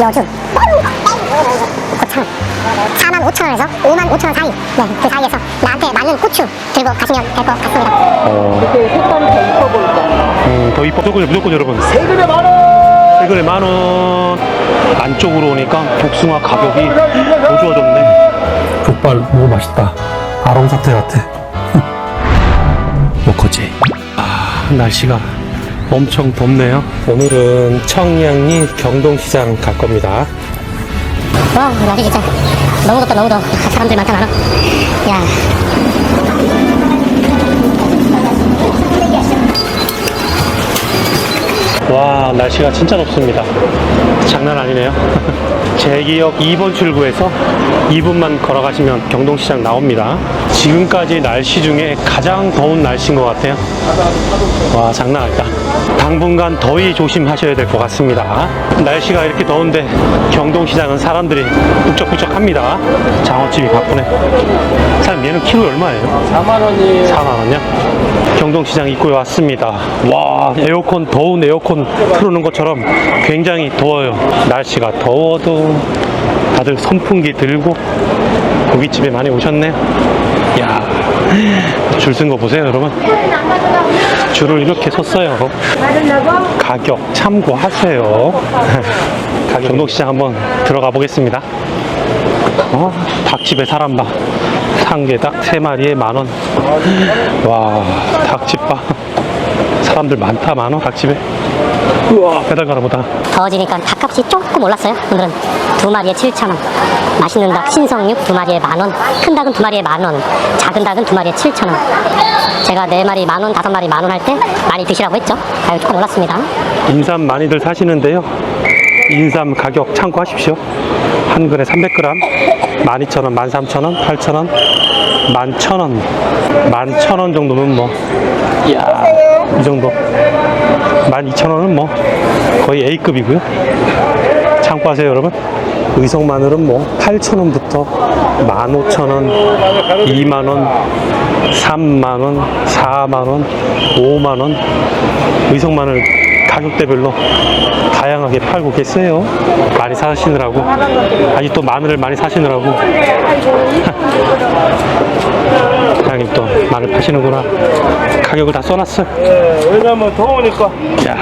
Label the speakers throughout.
Speaker 1: 여주, 고창 4만 5천 원에서 5만 5천 원 사이 네, 그 사이에서 나한테 맞는 고추 들고 가시면 될 것 같습니다.
Speaker 2: 어,
Speaker 3: 이렇게 색깔이 더 이뻐 보이잖아.
Speaker 2: 음, 더 이뻐. 무조건, 무조건 여러분.
Speaker 3: 세금에 만 원!
Speaker 2: 세근에 만 원. 안쪽으로 오니까 복숭아 가격이 더 좋아졌네. 족발 너무 맛있다. 아롱 사태 같아. 뭐커지? 아, 날씨가 엄청 덥네요. 오늘은 청량리 경동시장 갈 겁니다.
Speaker 1: 와, 날씨 진짜 너무 덥다, 너무 더워. 사람들 많다, 많아. 야.
Speaker 2: 와 날씨가 진짜 덥습니다 장난 아니네요 제 기억 2번 출구에서 2분만 걸어가시면 경동시장 나옵니다 지금까지 날씨 중에 가장 더운 날씨인 것 같아요 와 장난 아니다 당분간 더위 조심하셔야 될 것 같습니다 날씨가 이렇게 더운데 경동시장은 사람들이 북적북적합니다 장어집이 바쁘네 사장님 얘는 키로 얼마예요?
Speaker 3: 4만 원이에요.
Speaker 2: 4만 원이요? 경동시장 입구에 왔습니다. 와 에어컨 더운 에어컨 틀어놓은 것처럼 굉장히 더워요. 날씨가 더워도 다들 선풍기 들고 고깃집에 많이 오셨네요. 야, 줄 쓴 거 보세요, 여러분. 줄을 이렇게 섰어요. 가격 참고하세요. 경동시장 한번 들어가 보겠습니다. 어, 닭집에 사람 봐. 상게닭 세 마리에 만 원. 와, 닭집 봐. 사람들 많다, 많어, 닭집에. 우와, 배달 가나 보다.
Speaker 1: 더워지니까 닭값이 조금 올랐어요. 오늘은 두 마리에 7천 원. 맛있는 닭 신성육 두 마리에 만 원. 큰 닭은 두 마리에 만 원. 작은 닭은 두 마리에 7천 원. 제가 네 마리 만 원, 다섯 마리 만원 할 때 많이 드시라고 했죠. 가격 조금 올랐습니다.
Speaker 2: 인삼 많이들 사시는데요. 인삼 가격 참고하십시오. 한 근에 300g, 12,000원, 13,000원, 8,000원, 11,000원, 11,000원 정도면 뭐, 이야, 이 정도. 12,000원은 뭐, 거의 A급이고요. 참고하세요, 여러분. 의성 마늘은 뭐, 8,000원부터 15,000원, 2만원, 3만원, 4만원, 5만원, 의성 마늘 가격대별로 다양하게 팔고 계세요. 많이 사시느라고. 아니 또 마늘을 많이 사시느라고. 사장님 또 마늘 파시는구나. 가격을 다 써놨어.
Speaker 3: 왜냐면 더우니까.
Speaker 2: 야.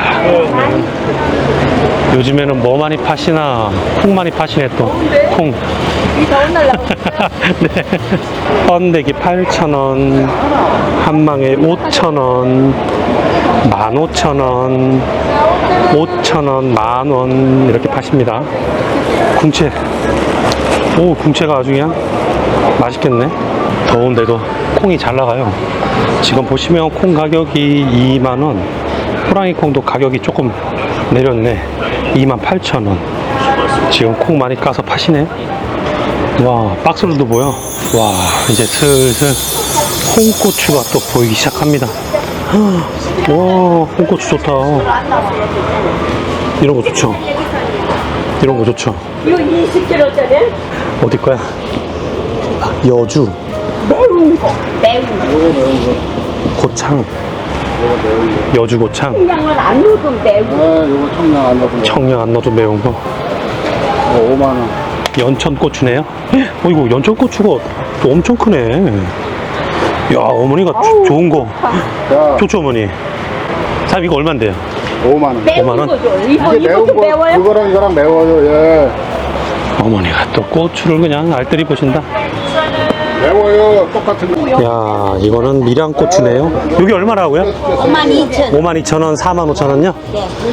Speaker 2: 요즘에는 뭐 많이 파시나? 콩 많이 파시네 또. 콩.
Speaker 3: 이 더운 날.
Speaker 2: 네. 번데기 8,000원, 한 망에 5,000원, 15,000원, 5,000원, 만원 이렇게 파십니다. 궁채. 오, 궁채가 아주 그냥 맛있겠네. 더운데도 콩이 잘 나가요. 지금 보시면 콩 가격이 2만원, 호랑이 콩도 가격이 조금 내렸네. 28,000원. 지금 콩 많이 까서 파시네. 와 박스로도 보여 와 이제 슬슬 홍고추가 또 보이기 시작합니다 와 홍고추 좋다 이런 거 좋죠 이런 거 좋죠
Speaker 3: 이거 20kg짜리?
Speaker 2: 어디 거야 여주
Speaker 3: 매운 거. 매운 거.
Speaker 2: 고창 여주 고창
Speaker 3: 청량을 안 넣어도 매운 거.
Speaker 4: 아, 요거 청량 안 넣고
Speaker 2: 청량 안 넣어도 매운 거
Speaker 4: 5만 원.
Speaker 2: 연천 고추네요 어이구 연천 고추가 또 엄청 크네 야 어머니가 조- 좋은 거
Speaker 4: 자,
Speaker 2: 좋죠 어머니 사장님 이거 얼만데요
Speaker 4: 5만 원.
Speaker 3: 매운
Speaker 2: 5만 원?
Speaker 3: 거죠. 이거,
Speaker 4: 이게 매운
Speaker 3: 이것도
Speaker 4: 거,
Speaker 3: 매워요?
Speaker 4: 그거랑 이거랑 매워요. 예.
Speaker 2: 어머니가 또 고추를 그냥 알뜰히 보신다.
Speaker 4: 매워요. 똑같은 거.
Speaker 2: 야, 이거는 밀양고추네요. 여기 얼마라고요?
Speaker 3: 5만 2천.
Speaker 2: 5만 2천 원, 4만 5천 원요?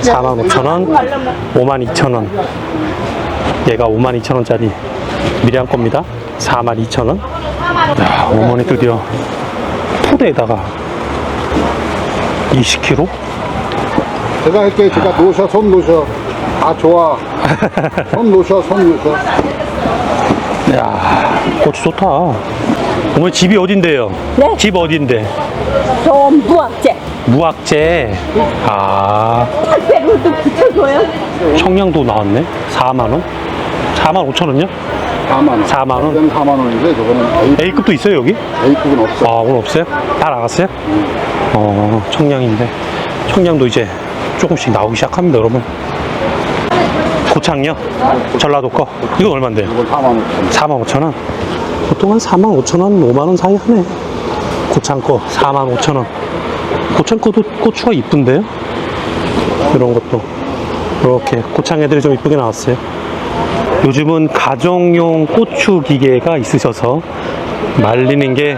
Speaker 2: 4만 5천 원, 5만 2천 원. 얘가 5만 2천 원짜리 밀양 겁니다. 4만 2천 원. 야, 어머니 드디어 푸대에다가 20kg?
Speaker 4: 제가 할게. 제가 놓으셔, 손 놓으셔. 아, 좋아. 손 놓으셔, 손 놓으셔.
Speaker 2: 야, 고추 좋다. 어머니 집이 어딘데요?
Speaker 3: 네?
Speaker 2: 집 어딘데?
Speaker 3: 전부 학제.
Speaker 2: 무학재. 아,
Speaker 3: 택배로도 붙여줘요?
Speaker 2: 청량도 나왔네. 4만 원. 4만 5천 원요?
Speaker 4: 4만 원.
Speaker 2: 4만 원?
Speaker 4: 이건 4만 원인데, 저거는 A,
Speaker 2: A급도 있어요 여기?
Speaker 4: A급은 없어.
Speaker 2: 아 오늘 없어요? 다 나갔어요? 어 청량인데 청량도 이제 조금씩 나오기 시작합니다 여러분 고창요? 전라도 거. 이거 얼만데요?
Speaker 4: 이건 4만 5천
Speaker 2: 4만 5천 원. 보통 한 4만 5천 원, 5만 원 사이 하네. 고창 거 4만 5천 원. 고창 거도 고추가 이쁜데요? 이런 것도 이렇게 고창 애들이 좀 이쁘게 나왔어요. 요즘은 가정용 고추 기계가 있으셔서 말리는 게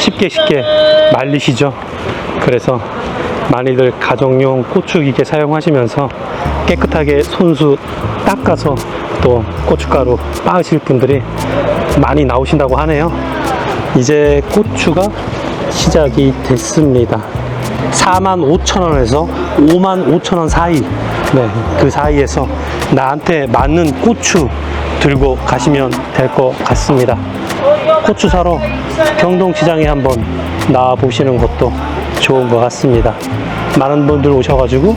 Speaker 2: 쉽게 쉽게 말리시죠. 그래서 많이들 가정용 고추 기계 사용하시면서 깨끗하게 손수 닦아서 또 고춧가루 빻으실 분들이 많이 나오신다고 하네요. 이제 고추가 시작이 됐습니다. 4만 5천 원에서 5만 5천 원 사이, 네, 그 사이에서 나한테 맞는 고추 들고 가시면 될 것 같습니다. 고추 사러 경동시장에 한번 나와 보시는 것도 좋은 것 같습니다. 많은 분들 오셔가지고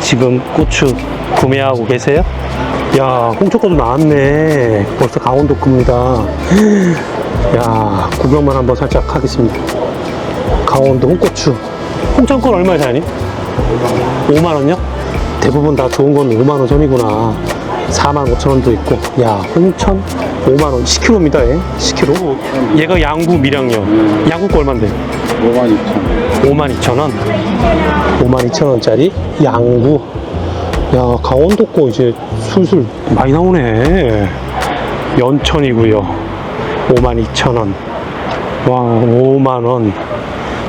Speaker 2: 지금 고추 구매하고 계세요. 야, 홍초거도 나왔네. 벌써 강원도 겁니다. 야, 구경만 한번 살짝 하겠습니다. 강원도 홍고추. 홍천건 얼마에 사니? 5만원요? 대부분 다 좋은 건 5만원 선이구나. 4만 5천원도 있고. 야, 홍천 5만원. 10kg입니다, 얘. 10kg. 얘가 양구 밀양요. 양구 거 얼만데?
Speaker 4: 5만 2천
Speaker 2: 5만 2천원. 5만 2천원짜리 양구. 야, 강원도 거 이제 술술 많이 나오네. 연천이고요 5만 2천원. 와, 5만원.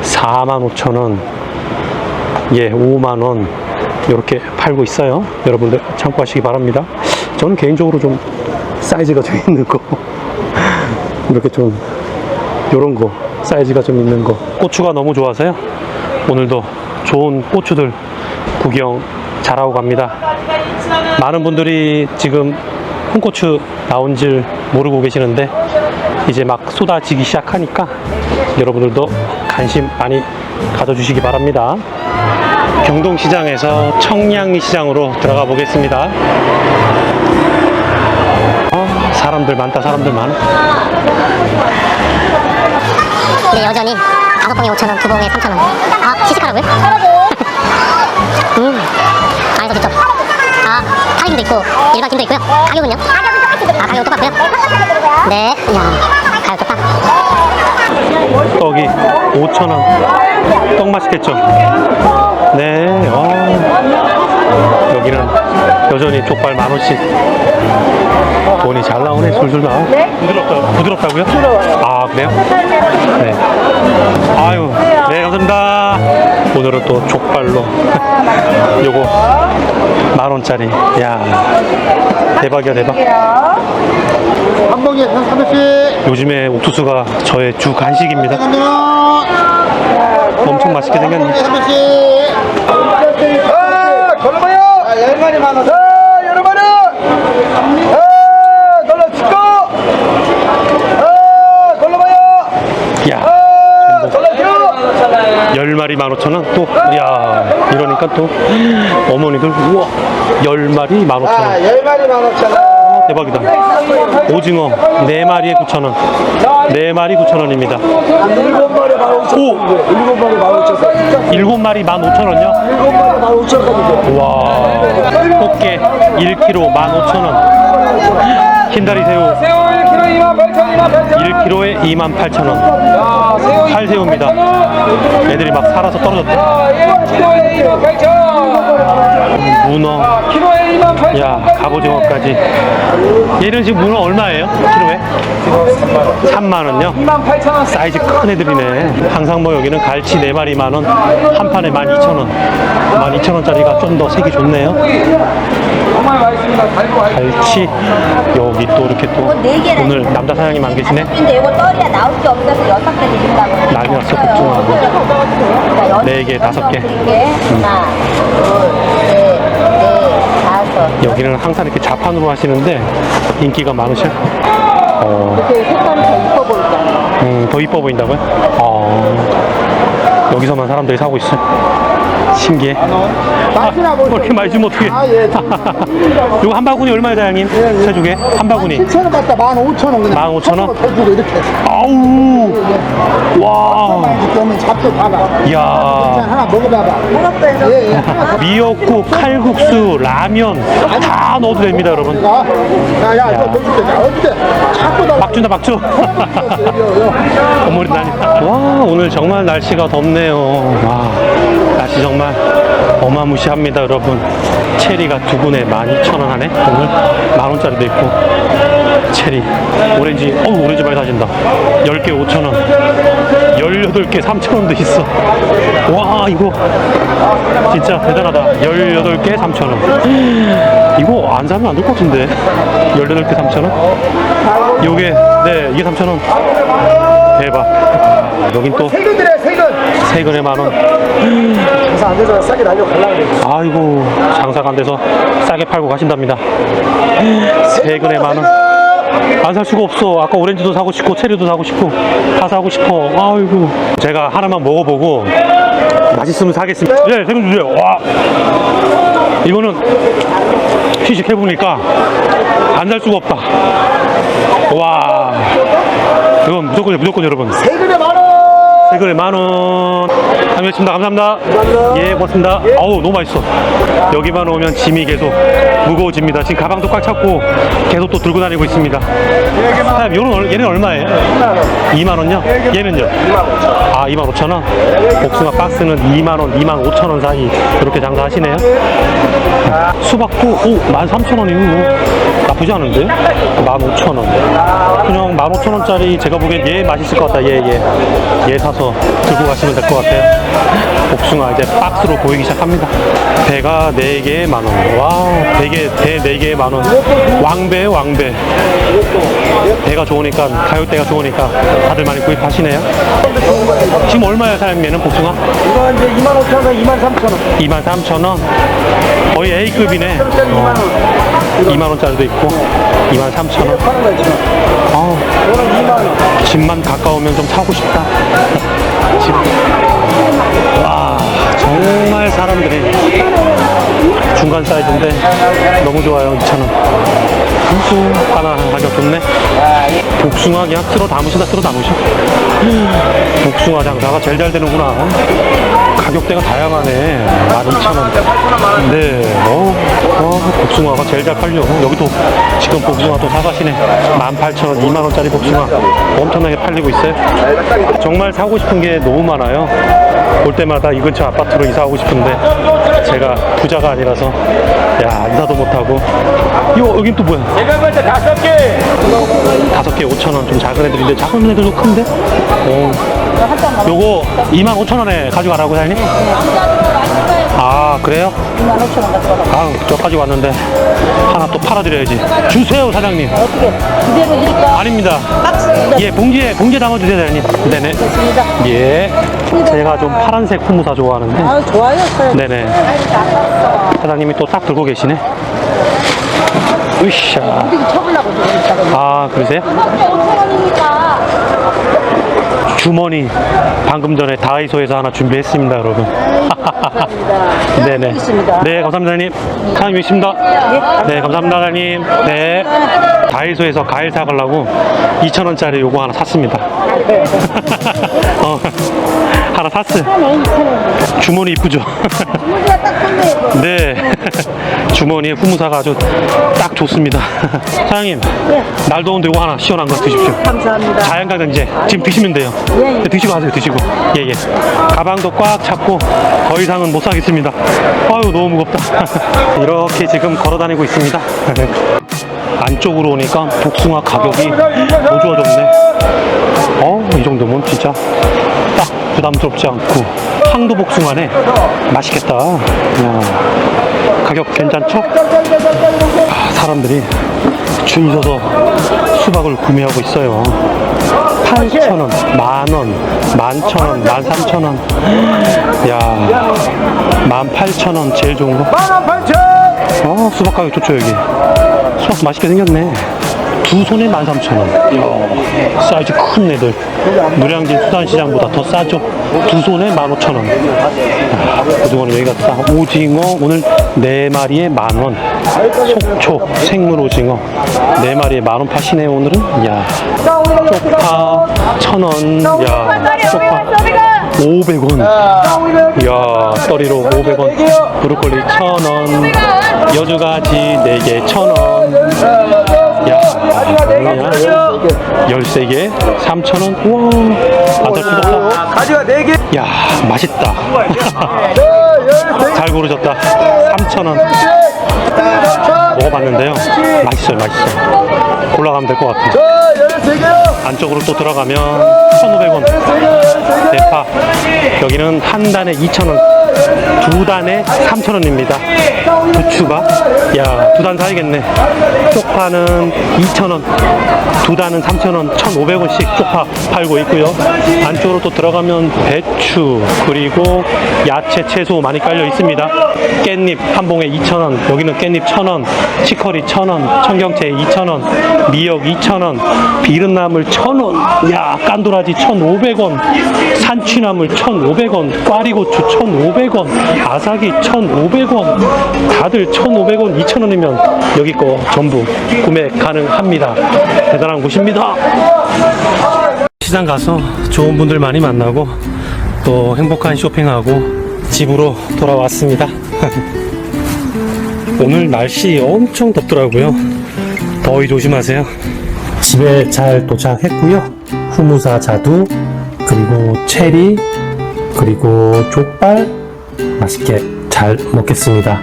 Speaker 2: 4만 5천원. 예, 5만원. 이렇게 팔고 있어요. 여러분들 참고하시기 바랍니다. 저는 개인적으로 좀 사이즈가 좀 있는 거. 이렇게 좀, 요런 거. 사이즈가 좀 있는 거. 고추가 너무 좋아서요. 오늘도 좋은 고추들 구경 잘하고 갑니다. 많은 분들이 지금 홍고추 나온 줄 모르고 계시는데 이제 막 쏟아지기 시작하니까 여러분들도 관심 많이 가져주시기 바랍니다. 경동시장에서 청량리 시장으로 들어가 보겠습니다. 아, 사람들 많다, 사람들 많아.
Speaker 1: 근데 여전히 다섯 봉에 5천 원, 두 봉에 3천 원. 아, 시식하라고요? 음, 안에서 직접. 아, 파김도 있고 일반 김도 있고요. 가격은요? 아, 가격 똑같고요. 네, 이야, 가격 좋다.
Speaker 2: 떡이 5,000원. 떡 맛있겠죠? 네, 어. 여기는 여전히 족발 만 원씩. 돈이 잘 나오네, 술술 나와. 부드럽다, 부드럽다고요? 아, 그래요? 네. 아유, 네, 감사합니다. 오늘은 또 족발로. 요거 만 원짜리. 야 대박이야, 대박.
Speaker 4: 한 봉에 한 300씩
Speaker 2: 요즘에 옥수수가 저의 주 간식입니다. 엄청 맛있게 생겼네.
Speaker 4: 300씩
Speaker 5: 아, 걸어봐요. 아, 열 마리만 원. 자, 열어봐요. 아, 걸러 찍고. 아, 걸어봐요.
Speaker 2: 야,
Speaker 5: 아, 걸러 찍고.
Speaker 2: 열 마리 만 오천 원. 또, 야, 이러니까 또 어머니들 우와, 열 마리 만 오천
Speaker 5: 아,
Speaker 2: 원.
Speaker 5: 열 마리만 원천 원.
Speaker 2: 대박이다. 오징어 네 마리에 구천 원. 네 마리 구천 원입니다.
Speaker 5: 일곱 마리 만 오천
Speaker 2: 오,
Speaker 5: 원. 일곱 마리 만 오천 원.
Speaker 2: 일곱 마리 만 오천 원요.
Speaker 5: 일곱 마리 만 오천 원까지.
Speaker 2: 와, 꽃게 1kg 만 오천 원. 흰다리 새우
Speaker 5: 새우 1kg 2만 8천 2만 8천
Speaker 2: 1kg에 2만 8천 원.
Speaker 5: 자, 새우
Speaker 2: 살새우입니다. 애들이 막 살아서 떨어졌다.
Speaker 5: 자, 1kg에 2만 8천.
Speaker 2: 문어.
Speaker 5: 키로에 2만 8천.
Speaker 2: 야, 갑오징어까지. 얘는 지금 문어 얼마예요? 키로에? 3만 원요?
Speaker 5: 2만 8천 원.
Speaker 2: 사이즈 큰 애들이네. 항상 뭐 여기는 갈치 4마리 만 원, 한 판에 12,000원. 12,000원짜리가 좀 더 색이 좋네요. 갈치. 여기 또 이렇게 또 오늘 남자 사장님 안 계시네.
Speaker 3: 근데 이거 떨이야 나올 게 없어서 여섯 개 드린다고.
Speaker 2: 난리 났어, 복숭아하고. 네 개, 다섯 개.
Speaker 3: 이게 하나, 둘, 셋, 넷, 다섯.
Speaker 2: 여기는 항상 이렇게 자판으로 하시는데 인기가 많으셔. 어,
Speaker 3: 그 색깔이 더 이뻐 보이잖아.
Speaker 2: 음, 더 이뻐 보인다고요? 어, 여기서만 사람들이 사고 있어. 신기해.
Speaker 4: 맛이나 보세요.
Speaker 2: 뭐 이렇게 많이 주면 어떡해.
Speaker 4: 아, 예.
Speaker 2: 이거 한 바구니 얼마예요, 사장님? 세주게? 한 바구니.
Speaker 4: 7,000원 받다 15,000원 그냥.
Speaker 2: 15,000원?
Speaker 4: 더 주고 이렇게.
Speaker 2: 아우! 와!
Speaker 4: 오면 잡고 봐봐.
Speaker 2: 이야.
Speaker 4: 하나 먹어봐봐. 예, 예. 하나 더
Speaker 2: 미역국, 칼국수, 라면 다 넣어도 됩니다, 여러분.
Speaker 4: 가. 야, 야, 이거 넣어줄게. 나 어떻게 자꾸
Speaker 2: 나막 준다, 막 줘. 어머니 다니. 와, 오늘 정말 날씨가 덥네요. 와, 날씨 정말 어마무시합니다, 여러분. 체리가 두 분에 12,000원 하네. 오늘 만원짜리도 있고. 체리, 오렌지, 어우, 오렌지 많이 사신다. 10개 5,000원. 18개 3,000원도 있어. 와, 이거 진짜 대단하다. 18개 3,000원. 이거 안 사면 안 될 것 같은데. 18개 3,000원? 요게, 네, 이게 3,000원. 대박. 아, 여긴 또 세근에 만 원.
Speaker 5: 장사 안 돼서 싸게 날려가려고.
Speaker 2: 아이고, 장사가 안 돼서 싸게 팔고 가신답니다. 세근에 만 원. 안 살 수가 없어. 아까 오렌지도 사고 싶고, 체리도 사고 싶고, 다 사고 싶어. 아이고. 제가 하나만 먹어보고, 맛있으면 사겠습니다. 네, 세근 주세요. 와. 이거는 시식해보니까 안 살 수가 없다. 와. 이건 무조건, 무조건 여러분.
Speaker 5: 세근의 만 원.
Speaker 2: 세근에 만 원. 참여했습니다. 감사합니다. 예, 고맙습니다. 어우, 너무 맛있어. 여기만 오면 짐이 계속 무거워집니다. 지금 가방도 꽉 찼고 계속 또 들고 다니고 있습니다. 사장님, 요런, 얼- 얘는 얼마예요? 2만 원요? 얘는요? 2만 5천 원. 아, 2만 5천 원? 복숭아 박스는 2만 원, 2만 5천 원 사이 이렇게 장사하시네요. 수박도 오, 13,000원이면 않은데? 15,000원. 그냥 15,000원짜리 제가 보기엔 얘 맛있을 것 같다. 얘, 얘. 얘 사서 들고 가시면 될 것 같아요. 복숭아 이제 박스로 보이기 시작합니다. 배가 4개에 만 원. 와, 대게, 대 4개에 만 원. 왕배, 왕배. 배가 좋으니까, 가격대가 좋으니까 다들 많이 구입하시네요. 지금 얼마예요, 사장님에는 복숭아?
Speaker 5: 이거 이제 2만 5천 원, 2만 3천 원.
Speaker 2: 2만 3천 원. 거의 A급이네. 2만 원 짜리도 있고 2만 3천 원.
Speaker 5: 파는 거 있죠.
Speaker 2: 아,
Speaker 5: 이거는 2만 원.
Speaker 2: 집만 가까우면 좀 사고 싶다. 집. 와, 정말 사람들이 중간 사이즈인데 너무 좋아요. 2천 원. 국수 하나 가격 좋네. 복숭아 그냥 쓸어 담으시다 쓸어 담으셔. 복숭아 장사가 제일 잘 되는구나. 가격대가 다양하네. 12,000원. 네. 어, 어, 복숭아가 제일 잘 팔려. 여기도 지금 복숭아 또 사가시네. 18,000원, 2만원짜리 복숭아. 엄청나게 팔리고 있어요. 정말 사고 싶은 게 너무 많아요. 올 때마다 이 근처 아파트로 이사하고 싶은데 제가 부자가 아니라서 야 이사도 못하고 이거 여긴 또 뭐야
Speaker 5: 제가 먼저 다섯 개.
Speaker 2: 다섯 개 5천 원 좀 작은 애들인데 작은 애들도 큰데 어. 요거 2만 5천 원에 가져가라고 사장님 아 그래요
Speaker 3: 2만 5천 원 가져가라.
Speaker 2: 아 저까지 왔는데 하나 또 팔아드려야지 주세요 사장님
Speaker 3: 어떻게 그대로 드릴까?
Speaker 2: 아닙니다 예 봉지에 봉지에 담아주세요 사장님 네네. 예 제가 좀 파란색 후무사 좋아하는데
Speaker 3: 아 좋아요.
Speaker 2: 네네. 사장님이 또 딱 들고 계시네. 으쌰. 아, 그러세요?
Speaker 3: 5천 원이니까.
Speaker 2: 주머니 방금 전에 다이소에서 하나 준비했습니다, 여러분.
Speaker 3: 감사합니다.
Speaker 2: 네네.
Speaker 3: 있습니다.
Speaker 2: 네, 감사합니다, 사장님. 사장님 있습니다. 네, 감사합니다, 사장님. 네. 다이소에서 과일 사가려고 2,000원짜리 요거 하나 샀습니다. 어, 하나 샀어요. 주머니 이쁘죠?
Speaker 3: 우리가 딱 좋네.
Speaker 2: 네. 주머니에 후무사가 아주 딱 좋습니다. 사장님, 날 더운데 이거 하나 시원한 거 드십시오.
Speaker 3: 감사합니다.
Speaker 2: 자연강장제 지금 드시면 돼요.
Speaker 3: 예, 예.
Speaker 2: 네, 드시고 하세요. 드시고. 예, 예. 가방도 꽉 찼고 더 이상은 못 사겠습니다. 아유 너무 무겁다. 이렇게 지금 걸어 다니고 있습니다. 안쪽으로 오니까 복숭아 가격이 더 좋아졌네. 어, 이 정도면 진짜 딱 부담스럽지 않고 황도 복숭아네. 맛있겠다. 야, 가격 괜찮죠? 아, 사람들이 줄 서서 수박을 구매하고 있어요. 8,000원, 만원, 만천원, 만삼천원. 야, 만팔천원 제일 좋은 거.
Speaker 5: 만 원, 8천.
Speaker 2: 어, 수박 가격 좋죠, 여기. 수박 맛있게 생겼네. 두 손에 13,000원. 이야, 사이즈 큰 애들. 노량진 수산시장보다 더 싸죠? 두 손에 15,000원. 아, 그동안은 여기가 싸. 오징어 오늘 네 마리에 만 원. 속초 생물 오징어 네 마리에 만원 파시네요 오늘은. 이야, 쪽파 천 원. 야, 쪽파 500원. 이야, 떠리로 500원. 브로콜리 1000원. 여주가지 4개 1000원. 야, 뭐야. 13개 3000원. 우와, 아들 뜯었다.
Speaker 5: 가지가 4개.
Speaker 2: 야, 맛있다. 잘 고르셨다. 3000원. 먹어봤는데요. 맛있어요, 맛있어. 골라가면 될 것 같아요.
Speaker 5: 자, 13개요.
Speaker 2: 안쪽으로 또 들어가면 1,500원. 대파. 여기는 한 단에 2,000원. 두 단에 3,000원입니다. 부추가. 야, 두 단 사야겠네. 쪽파는 2,000원. 두 단은 3,000원. 1,500원씩 쪽파 팔고 있고요. 안쪽으로 또 들어가면 배추, 그리고 야채, 채소 많이 깔려 있습니다. 깻잎 한 봉에 2,000원. 여기는 깻잎 1,000원. 치커리 1,000원. 청경채 2,000원. 미역 2,000원. 비른나물 1,000원. 야, 깐도라지 1,500원. 산취나물 1,500원. 꽈리고추 1,500원. 아삭이 1,500원. 다들 1,500원, 2,000원이면 여기 거 전부 구매 가능합니다. 대단한 곳입니다. 시장 가서 좋은 분들 많이 만나고 또 행복한 쇼핑하고 집으로 돌아왔습니다. 오늘 날씨 엄청 덥더라고요. 더위 조심하세요. 집에 잘 도착했고요. 후무사 자두, 그리고 체리, 그리고 족발 맛있게 잘 먹겠습니다.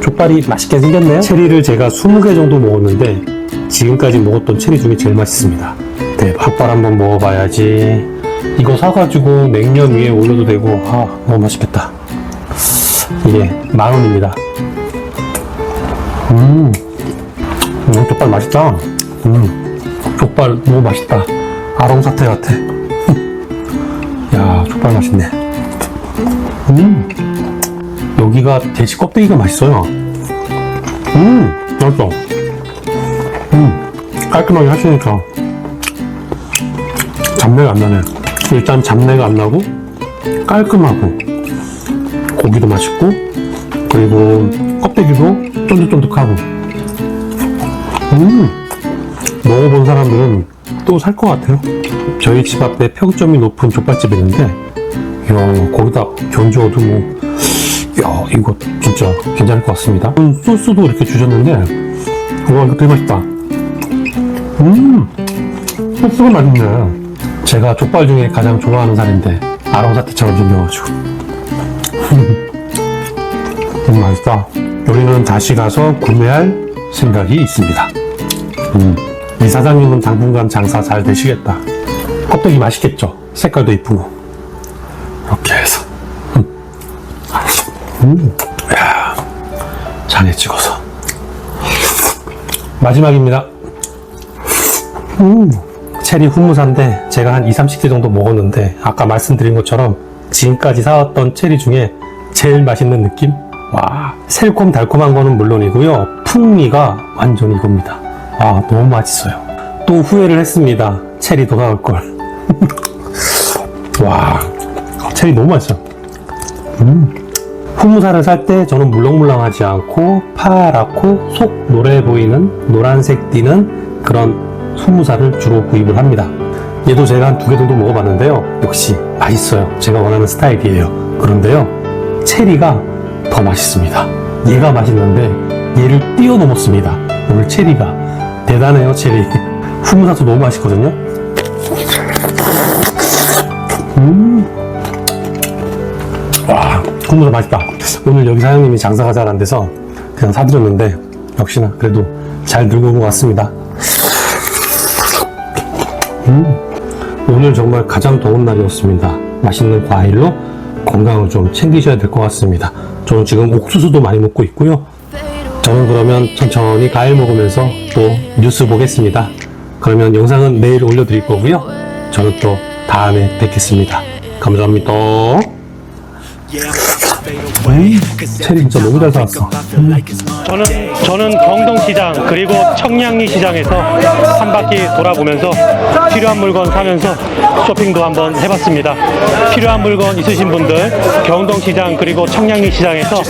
Speaker 2: 족발이 맛있게 생겼네요. 체리를 제가 20개 정도 먹었는데 지금까지 먹었던 체리 중에 제일 맛있습니다. 네, 족발 한번 먹어봐야지. 이거 사가지고 냉면 위에 올려도 되고, 아, 너무 맛있겠다. 이게 만 원입니다. 음, 음, 족발 맛있다. 음, 족발 너무 맛있다. 아롱사태 같아. 야, 족발 맛있네. 음, 여기가 돼지 껍데기가 맛있어요. 음, 맛있어. 음, 깔끔하게 하시니까 잡내가 안 나네. 일단 잡내가 안 나고 깔끔하고 고기도 맛있고 그리고 껍데기도 쫀득쫀득하고 음 먹어본 사람들은 또 살 것 같아요 저희 집 앞에 평점이 높은 족발집이 있는데 야 거기다 견주어도 뭐 야 이거 진짜 괜찮을 것 같습니다 음, 소스도 이렇게 주셨는데 와 이거 되게 맛있다 음 소스가 맛있네 제가 족발 중에 가장 좋아하는 살인데 아롱사태처럼 생겨가지고 음, 맛있다. 우리는 다시 가서 구매할 생각이 있습니다. 음, 이 사장님은 당분간 장사 잘 되시겠다. 껍데기 맛있겠죠? 색깔도 이쁘고. 이렇게 해서. 음, 음, 야, 잔에 찍어서. 마지막입니다. 음, 체리 후무사인데 제가 한 2, 30개 정도 먹었는데 아까 말씀드린 것처럼 지금까지 사왔던 체리 중에 제일 맛있는 느낌? 와, 새콤 달콤한 거는 물론이고요. 풍미가 완전 이겁니다. 아, 너무 맛있어요. 또 후회를 했습니다. 체리 더 나올 걸. 와, 체리 너무 맛있어. 음. 후무사를 살 때 저는 물렁물렁하지 않고 파랗고 속 노래 보이는 노란색 띠는 그런 후무사를 주로 구입을 합니다. 얘도 제가 한 두 개 정도 먹어봤는데요. 역시 맛있어요. 제가 원하는 스타일이에요. 그런데요, 체리가 더 맛있습니다. 얘가 맛있는데 얘를 뛰어넘었습니다. 오늘 체리가 대단해요, 체리. 후무사도 너무 맛있거든요. 음. 와, 후무사 맛있다. 오늘 여기 사장님이 장사가 잘 안 돼서 그냥 사드렸는데 역시나 그래도 잘 들고 온 것 같습니다. 오늘 정말 가장 더운 날이었습니다. 맛있는 과일로 건강을 좀 챙기셔야 될 것 같습니다. 저는 지금 옥수수도 많이 먹고 있고요. 저는 그러면 천천히 과일 먹으면서 또 뉴스 보겠습니다. 그러면 영상은 내일 올려드릴 거고요. 저는 또 다음에 뵙겠습니다. 감사합니다.
Speaker 6: 체리 진짜 너무 잘 사왔어.
Speaker 2: 저는 저는 경동시장 그리고 청량리 시장에서 한 바퀴 돌아보면서 필요한 물건 사면서 쇼핑도 한번 해봤습니다. 필요한 물건 있으신 분들 경동시장 그리고 청량리 시장에서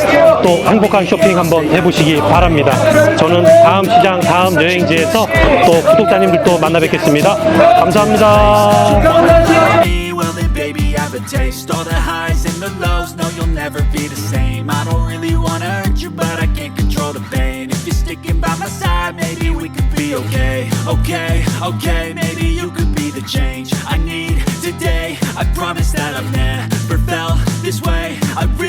Speaker 2: 또 행복한 쇼핑 한번 해보시기 바랍니다. 저는 다음 시장 다음 여행지에서 또 구독자님들도 만나 뵙겠습니다. 감사합니다.
Speaker 7: well then baby I have a taste All the highs and the lows, no you'll never be the same. I don't really wanna hurt you but I can't control the pain. If you're sticking by my side, maybe we could be okay. Okay, okay, maybe you could be the change I need today. I promise that I've never felt this way. I really